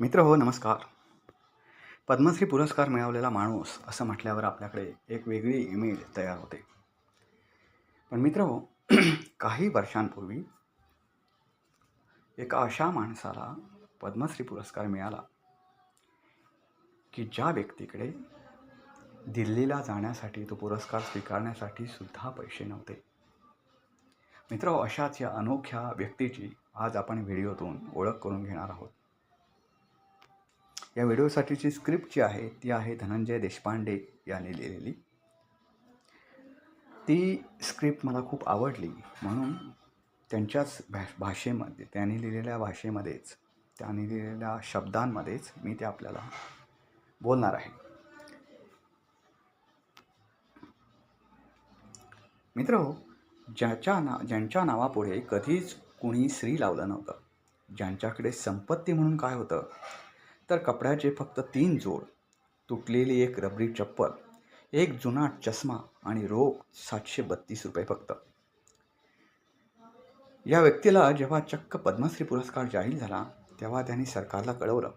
मित्र हो नमस्कार. पद्मश्री पुरस्कार मिळवलेला माणूस असं म्हटल्यावर आपल्याकडे एक वेगळी इमेज तयार होते. पण मित्र हो काही वर्षांपूर्वी एका अशा माणसाला पद्मश्री पुरस्कार मिळाला की ज्या व्यक्तीकडे दिल्लीला जाण्यासाठी तो पुरस्कार स्वीकारण्यासाठी सुद्धा पैसे नव्हते. मित्र हो, अशाच या अनोख्या व्यक्तीची आज आपण व्हिडिओतून ओळख करून घेणार आहोत. या व्हिडिओसाठीची स्क्रिप्ट जी आहे ती आहे धनंजय देशपांडे यांनी लिहिलेली. ती स्क्रिप्ट मला खूप आवडली. म्हणून त्यांच्याच भा भाषेमध्ये त्यांनी लिहिलेल्या भाषेमध्येच त्यांनी लिहिलेल्या शब्दांमध्येच मी ते आपल्याला बोलणार आहे. मित्र हो ज्याच्या ना ज्यांच्या नावापुढे कधीच कुणी श्री लावलं नव्हतं. ज्यांच्याकडे संपत्ती म्हणून काय होतं? तर कपड्याचे फक्त तीन जोड तुटलेली एक रबरी चप्पल एक जुना चष्मा आणि रोख सातशे बत्तीस रुपये फक्त. या व्यक्तीला जेव्हा चक्क पद्मश्री पुरस्कार जाहीर झाला तेव्हा त्यांनी सरकारला कळवलं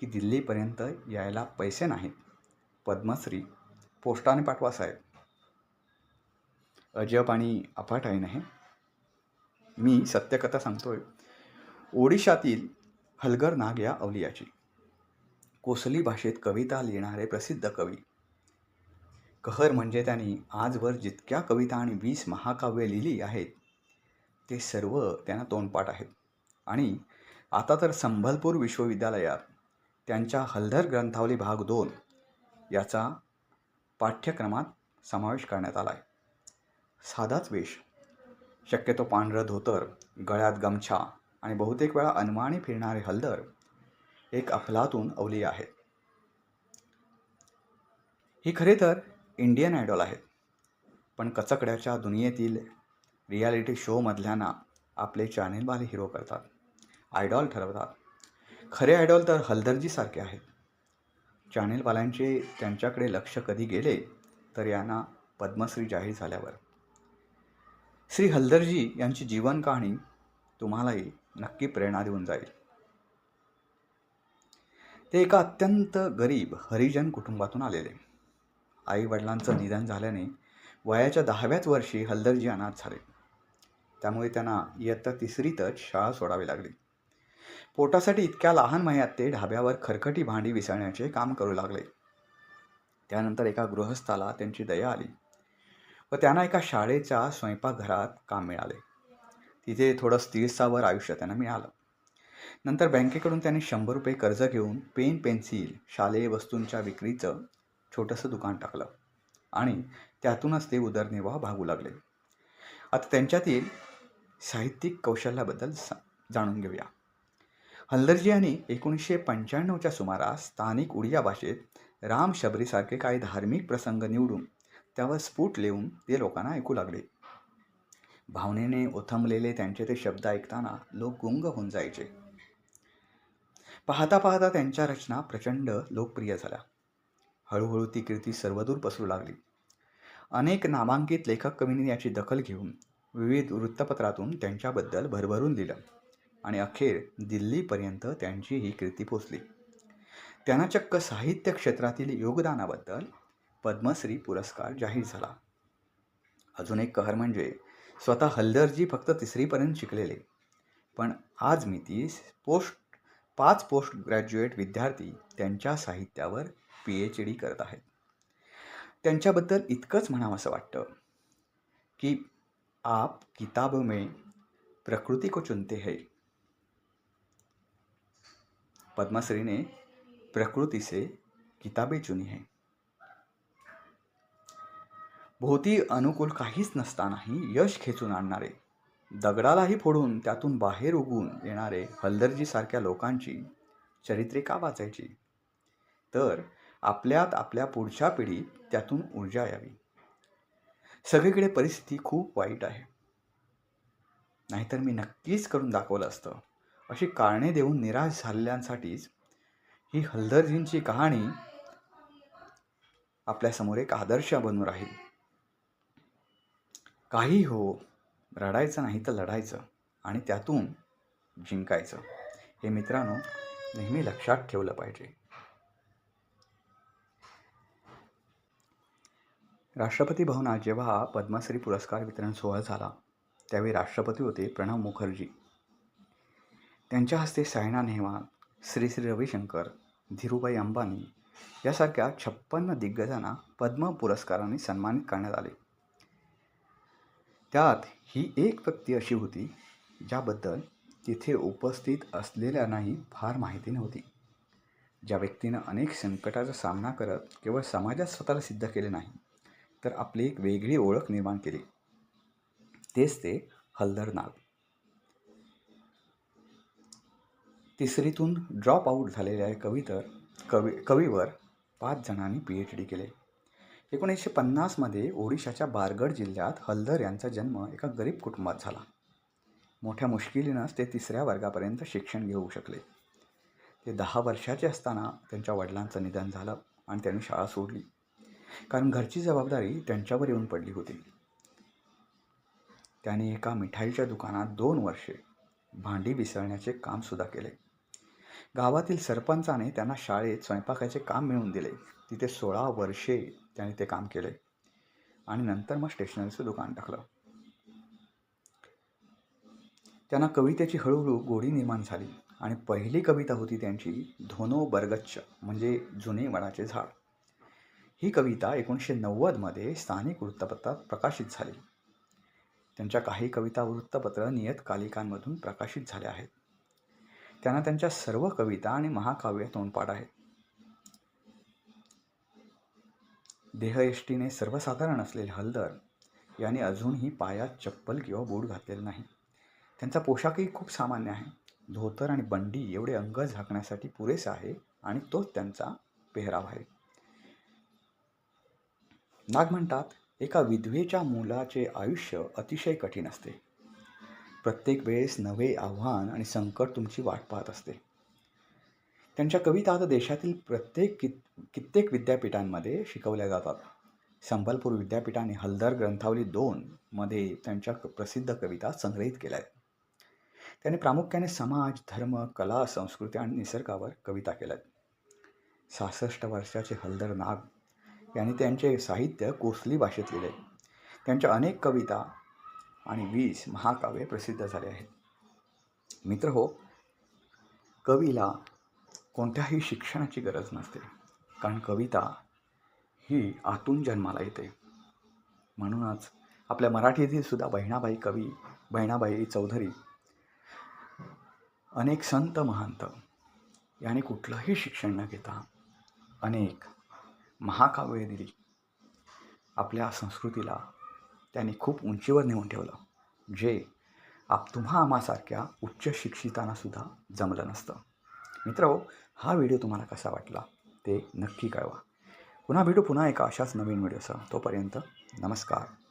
की दिल्लीपर्यंत यायला पैसे नाहीत. पद्मश्री पोस्टाने पाठवा साहेब. अजब आणि अफाट आहे नाही. मी सत्यकथा सांगतोय. ओडिशातील हलगर नाग या अवलियाची. कोसली भाषेत कविता लिहिणारे प्रसिद्ध कवी. कहर म्हणजे त्यांनी आजवर जितक्या कविता आणि वीस महाकाव्य लिहिली आहेत ते सर्व त्यांना तोंडपाठ आहेत. आणि आता तर संबलपूर विश्वविद्यालयात त्यांच्या हलधर ग्रंथावली भाग दोन याचा पाठ्यक्रमात समावेश करण्यात आला आहे साधाच वेश शक्यतो पांढरं धोतर गळ्यात गमछा आणि बहुतेक वेळा अनवाणी फिरणारे हलदर एक अफलातून अवली आहेत ही खरे तर इंडियन आयडॉल आहेत. पण कचकड्याच्या दुनियेतील रियालिटी शोमधल्यांना आपले चॅनेलवाले हिरो करतात. आयडॉल ठरवतात. खरे आयडॉल तर हलदरजीसारखे आहेत. चॅनेलवाल्यांचे त्यांच्याकडे लक्ष कधी गेले तर यांना पद्मश्री जाहीर झाल्यावर. श्री हलदरजी यांची जीवन कहाणी तुम्हालाही नक्की प्रेरणा देऊन जाईल. ते एका अत्यंत गरीब हरिजन कुटुंबातून आलेले. आई वडिलांचं निधन झाल्याने वयाच्या दहाव्याच वर्षी हलदरजी अनाथ झाले. त्यामुळे त्यांना इयत्ता तिसरीतच शाळा सोडावी लागली. पोटासाठी इतक्या लहान वयात ते ढाब्यावर खरखटी भांडी विसळण्याचे काम करू लागले. त्यानंतर एका गृहस्थाला त्यांची दया आली व त्यांना एका शाळेच्या स्वयंपाकघरात काम मिळाले. तिथे थोडं स्थिरस्थावर आयुष्य त्यांना मिळालं. नंतर बँकेकडून त्यांनी शंभर रुपये कर्ज घेऊन पेन पेन्सिल शालेय वस्तूंच्या विक्रीचं छोटंसं दुकान टाकलं आणि त्यातूनच ते उदरनिर्वाह भागू लागले. आता त्यांच्यातील साहित्यिक कौशल्याबद्दल सा जाणून घेऊया. हल्दरजी यांनी एकोणीसशे पंच्याण्णवच्या सुमारास स्थानिक उडिया भाषेत राम शबरीसारखे काही धार्मिक प्रसंग निवडून त्यावर स्फुट लिहून ते लोकांना ऐकू लागले. भावनेने ओथंबलेले त्यांचे ते शब्द ऐकताना लोक गुंग होऊन जायचे. पाहता पाहता त्यांच्या रचना प्रचंड लोकप्रिय झाल्या. हळूहळू ती कीर्ती सर्वदूर पसरू लागली. अनेक नामांकित लेखक कवींनी याची दखल घेऊन विविध वृत्तपत्रातून त्यांच्याबद्दल भरभरून दिलं आणि अखेर दिल्लीपर्यंत त्यांची ही कीर्ती पोचली. त्यांना चक्क साहित्य क्षेत्रातील योगदानाबद्दल पद्मश्री पुरस्कार जाहीर झाला. अजून एक कहर म्हणजे स्वतः हलदरजी फक्त तिसरीपर्यंत शिकलेले. पण आज मी ती पोस्ट पाच पोस्ट ग्रॅज्युएट विद्यार्थी त्यांच्या साहित्यावर पी एच डी करत आहेत. त्यांच्याबद्दल इतकंच म्हणावं असं वाटतं की आप किताब में प्रकृती को चुनते हैं. पद्मश्रीने ने प्रकृति से चुनी है. भोवती अनुकूल काहीच नसतानाही यश खेचून आणणारे दगडालाही फोडून त्यातून बाहेर उगून येणारे हलदर्जीसारख्या लोकांची चरित्रे का वाचायची. तर आपल्यात आपल्या पुढच्या पिढीत त्यातून ऊर्जा यावी. सगळीकडे परिस्थिती खूप वाईट आहे. नाहीतर मी नक्कीच करून दाखवलं असतं. अशी कारणे देऊन निराश झालेल्यांसाठीच ही हलदरजींची कहाणी आपल्यासमोर एक आदर्श बनून राहील. काही हो रडायचं नाही तर लढायचं आणि त्यातून जिंकायचं. हे मित्रांनो नेहमी लक्षात ठेवलं पाहिजे. राष्ट्रपती भवनात जेव्हा पद्मश्री पुरस्कार वितरण सोहळा झाला त्यावेळी राष्ट्रपती होते प्रणव मुखर्जी. त्यांच्या हस्ते सायना नेहवाल श्री श्री रविशंकर धीरूभाई अंबानी यासारख्या छप्पन्न दिग्गजांना पद्म पुरस्कारांनी सन्मानित करण्यात आले. त्यात ही एक व्यक्ती अशी होती ज्याबद्दल तिथे उपस्थित असलेल्यांनाही फार माहिती नव्हती. ज्या व्यक्तीनं अनेक संकटाचा सामना करत केवळ समाजात स्वतःला सिद्ध केले नाही तर आपली एक वेगळी ओळख निर्माण केली. तेच ते हलदर नाग तिसरीतून ड्रॉप आऊट झालेल्या कवितर कवी कवीवर पाच जणांनी पी एच डी केले. एकोणीसशे पन्नासमध्ये ओडिशाच्या बारगड जिल्ह्यात हलदर यांचा जन्म एका गरीब कुटुंबात झाला. मोठ्या मुश्किलीनंच ते तिसऱ्या वर्गापर्यंत शिक्षण घेऊ शकले. ते दहा वर्षाचे असताना त्यांच्या वडिलांचं निधन झालं आणि त्यांनी शाळा सोडली. कारण घरची जबाबदारी त्यांच्यावर येऊन पडली होती. त्यांनी एका मिठाईच्या दुकानात दोन वर्षे भांडी विसळण्याचे कामसुद्धा केले. गावातील सरपंचाने त्यांना शाळेत स्वयंपाकाचे काम मिळवून दिले. तिथे सोळा वर्षे त्याने ते काम केले. आणि नंतर मग स्टेशनरीचं दुकान टाकलं. त्यांना कवितेची हळूहळू गोडी निर्माण झाली. आणि पहिली कविता होती त्यांची धोनो बरगच्छ म्हणजे जुने वडाचे झाड. ही कविता एकोणीसशे नव्वदमध्ये स्थानिक वृत्तपत्रात प्रकाशित झाली. त्यांच्या काही कविता वृत्तपत्र नियतकालिकांमधून प्रकाशित झाल्या आहेत. त्यांना त्यांच्या सर्व कविता आणि महाकाव्य तोंडपाठ आहेत. देहयष्टीने सर्वसाधारण असलेले हलदर यांनी अजूनही पायात चप्पल किंवा बूट घातलेले नाही. त्यांचा पोशाखही खूप सामान्य आहे. धोतर आणि बंडी एवढे अंग झाकण्यासाठी पुरेसा आहे आणि तोच त्यांचा पेहराव आहे. नाग म्हणतात एका विधवेच्या मुलाचे आयुष्य अतिशय कठीण असते. प्रत्येक वेळेस नवे आव्हान आणि संकट तुमची वाट पाहत असते. त्यांच्या कविता आता देशातील प्रत्येक कित कित्येक विद्यापीठांमध्ये शिकवल्या जातात. संबलपूर विद्यापीठाने हलदर ग्रंथावली दोनमध्ये त्यांच्या क- प्रसिद्ध कविता संग्रहित केल्या आहेत. त्याने प्रामुख्याने समाज धर्म कला संस्कृती आणि निसर्गावर कविता केल्या आहेत. सहासष्ट वर्षाचे हलदर नाग यांनी त्यांचे साहित्य कोसली भाषेत लिहिले. त्यांच्या अनेक कविता आणि वीस महाकाव्ये प्रसिद्ध झाले आहेत. मित्र हो कवीला कोणत्याही शिक्षणाची गरज नसते कारण कविता ही आतून जन्माला येते. म्हणूनच आपल्या मराठीतील सुद्धा बहिणाबाई कवी बहिणाबाई चौधरी अनेक संत महंत याने कुठलंही शिक्षण न घेता अनेक महाकाव्ये दिली. आपल्या संस्कृतीला त्याने खूप उंचीवर नेऊन ठेवलं जे आप तुम्हा आम्हासारख्या उच्च शिक्षितांनासुद्धा जमलं नसतं. मित्र हो, हा व्हिडिओ तुम्हाला कसा वाटला ते नक्की कळवा. पुन्हा भेटू पुन्हा एका अशाच नवीन व्हिडिओसह. तोपर्यंत नमस्कार.